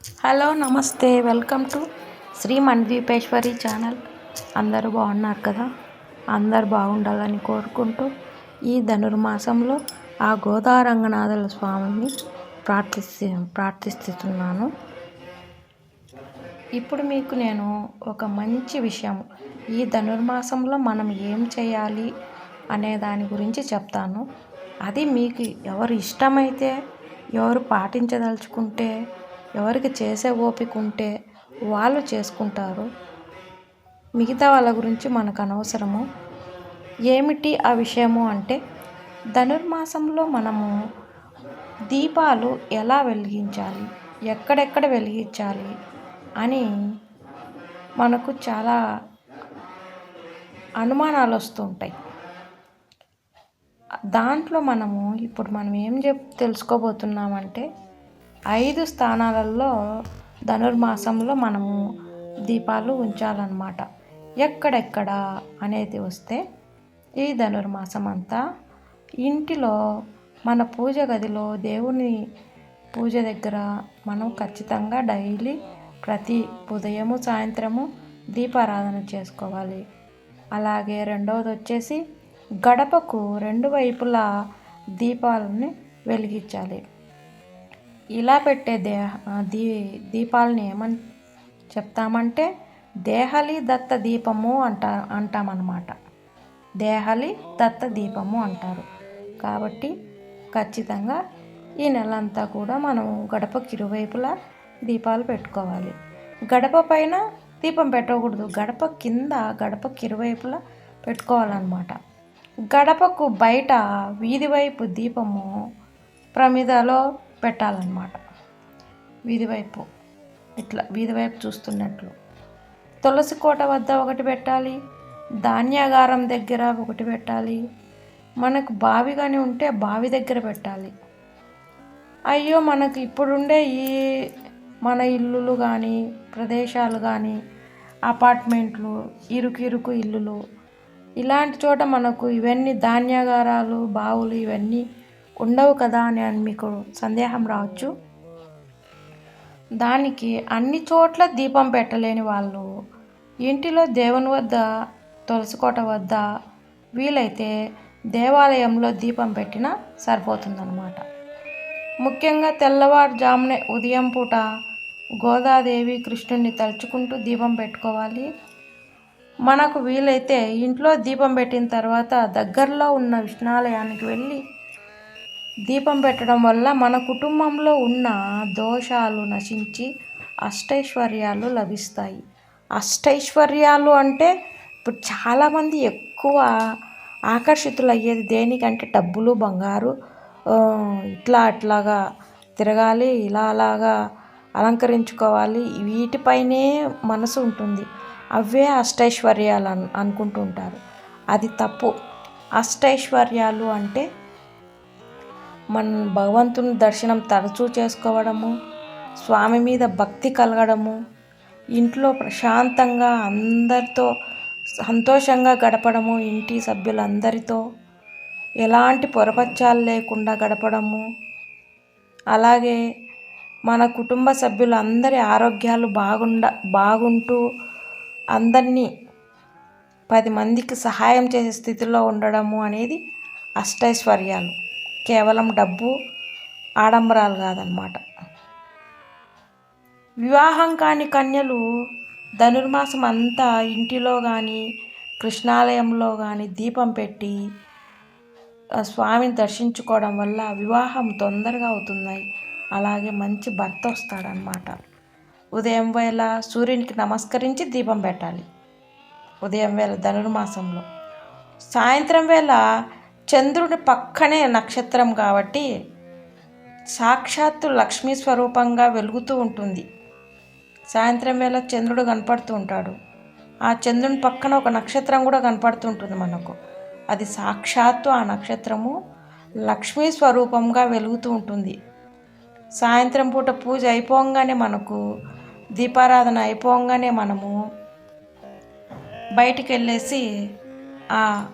Hello నమస్తే. Welcome to Shri Mandipeshwari channel. అందరూ బాగున్నారు కదా? అందరు బాగుండాలని కోరుకుంటూ ఈ ధనుర్మాసంలో ఆ గోదారంగనాథుల స్వామిని ప్రార్థిస్తు ప్రార్థిస్తున్నాను ఇప్పుడు మీకు నేను ఒక మంచి విషయం ఈ ధనుర్మాసంలో మనం ఏం చేయాలి అనే దాని గురించి చెప్తాను. అది మీకు ఎవరు ఇష్టమైతే ఎవరు పాటించదలుచుకుంటే ఎవరికి చేసే ఓపిక ఉంటే వాళ్ళు చేసుకుంటారు. మిగతా వాళ్ళ గురించి మనకు అనవసరము. ఏమిటి ఆ విషయము అంటే ధనుర్మాసంలో మనము దీపాలు ఎలా వెలిగించాలి ఎక్కడెక్కడ వెలిగించాలి అని మనకు చాలా అనుమానాలు వస్తుంటాయి దాంట్లో మనము ఇప్పుడు మనం ఏం చెప్ తెలుసుకోబోతున్నామంటే ఐదు స్థానాలలో ధనుర్మాసంలో మనము దీపాలు ఉంచాలన్నమాట. ఎక్కడెక్కడ అనేది వస్తే ఈ ధనుర్మాసం అంతా ఇంటిలో మన పూజ గదిలో దేవుని పూజ దగ్గర మనం ఖచ్చితంగా డైలీ ప్రతి ఉదయము సాయంత్రము దీపారాధన చేసుకోవాలి. అలాగే రెండవది వచ్చేసి గడపకు రెండు వైపులా దీపాలని వెలిగించాలి. ఇలా పెట్టే దేహ దీ దీపాలని ఏమని చెప్తామంటే దేహలి దత్త దీపము అంట అంటామన్నమాట. దేహలి దత్త దీపము అంటారు. కాబట్టి ఖచ్చితంగా ఈ నెలంతా కూడా మనం గడపకి ఇరువైపులా దీపాలు పెట్టుకోవాలి. గడప పైన దీపం పెట్టకూడదు. గడప కింద గడపకి ఇరువైపులా పెట్టుకోవాలన్నమాట. గడపకు బయట వీధి వైపు దీపము ప్రమిదలో పెట్టాలన్నమాట. వీధి వైపు. ఇట్లా వీధి వైపు చూస్తున్నట్లు. తులసి కోట వద్ద ఒకటి పెట్టాలి. ధాన్యాగారం దగ్గర ఒకటి పెట్టాలి. మనకు బావి కానీ ఉంటే బావి దగ్గర పెట్టాలి. అయ్యో మనకు ఇప్పుడుండే ఈ మన ఇల్లులు కానీ ప్రదేశాలు కానీ అపార్ట్మెంట్లు ఇరుకు ఇరుకు ఇల్లులు ఇలాంటి చోట మనకు ఇవన్నీ ధాన్యాగారాలు బావులు ఇవన్నీ ఉండవు కదా అని మీకు సందేహం రావచ్చు. దానికి అన్ని చోట్ల దీపం పెట్టలేని వాళ్ళు ఇంటిలో దేవుని వద్ద తులసికోట వద్ద వీలైతే దేవాలయంలో దీపం పెట్టినా సరిపోతుందన్నమాట. ముఖ్యంగా తెల్లవారుజామునే ఉదయం పూట గోదాదేవి కృష్ణుడిని తలుచుకుంటూ దీపం పెట్టుకోవాలి. మనకు వీలైతే ఇంట్లో దీపం పెట్టిన తర్వాత దగ్గరలో ఉన్న విష్ణాలయానికి వెళ్ళి దీపం పెట్టడం వల్ల మన కుటుంబంలో ఉన్న దోషాలు నశించి అష్టైశ్వర్యాలు లభిస్తాయి. అష్టైశ్వర్యాలు అంటే ఇప్పుడు చాలామంది ఎక్కువ ఆకర్షితులు అయ్యేది దేనికంటే డబ్బులు బంగారు ఇట్లా అట్లాగా తిరగాలి ఇలా అలాగా అలంకరించుకోవాలి. వీటిపైనే మనసు ఉంటుంది. అవే అష్టైశ్వర్యాలు అను అనుకుంటుంటారు అది తప్పు. అష్టైశ్వర్యాలు అంటే మన భగవంతుని దర్శనం తరచూ చేసుకోవడము స్వామి మీద భక్తి కలగడము ఇంట్లో ప్రశాంతంగా అందరితో సంతోషంగా గడపడము ఇంటి సభ్యులందరితో ఎలాంటి పొరపచ్చాలు లేకుండా గడపడము. అలాగే మన కుటుంబ సభ్యులందరి ఆరోగ్యాలు బాగుండ బాగుంటూ అందరినీ పది మందికి సహాయం చేసే స్థితిలో ఉండడము అనేది అష్టైశ్వర్యాలు. కేవలం డబ్బు ఆడంబరాలు కాదనమాట వివాహం కాని కన్యలు ధనుర్మాసం అంతా ఇంటిలో కానీ కృష్ణాలయంలో కానీ దీపం పెట్టి స్వామిని దర్శించుకోవడం వల్ల వివాహం తొందరగా అవుతున్నాయి. అలాగే మంచి భర్త వస్తాడనమాట ఉదయం వేళ సూర్యునికి నమస్కరించి దీపం పెట్టాలి. ఉదయం వేళ ధనుర్మాసంలో. సాయంత్రం వేళ చంద్రుడి పక్కనే నక్షత్రం కాబట్టి సాక్షాత్తు లక్ష్మీ స్వరూపంగా వెలుగుతూ ఉంటుంది. సాయంత్రం వేళ చంద్రుడు కనపడుతూ ఉంటాడు. ఆ చంద్రుని పక్కన ఒక నక్షత్రం కూడా కనపడుతుంటుంది మనకు. అది సాక్షాత్తు ఆ నక్షత్రము లక్ష్మీ స్వరూపంగా వెలుగుతూ ఉంటుంది. సాయంత్రం పూట పూజ అయిపోగానే మనకు దీపారాధన అయిపోగానే మనము బయటికి వెళ్ళేసి ఆ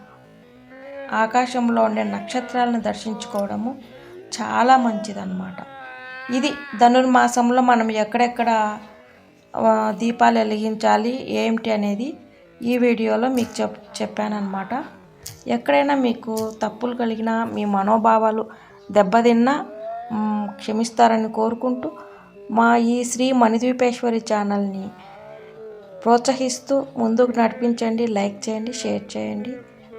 ఆకాశంలో ఉండే నక్షత్రాలను దర్శించుకోవడము చాలా మంచిదన్నమాట. ఇది ధనుర్మాసంలో మనం ఎక్కడెక్కడ దీపాలు వెలిగించాలి ఏమిటి అనేది ఈ వీడియోలో మీకు చెప్ చెప్పానమాట ఎక్కడైనా మీకు తప్పులు కలిగినా మీ మనోభావాలు దెబ్బతిన్నా క్షమిస్తారని కోరుకుంటూ మా ఈ శ్రీ మణిద్వీపేశ్వరి ఛానల్ని ప్రోత్సహిస్తూ ముందుకు నడిపించండి లైక్ చేయండి షేర్ చేయండి.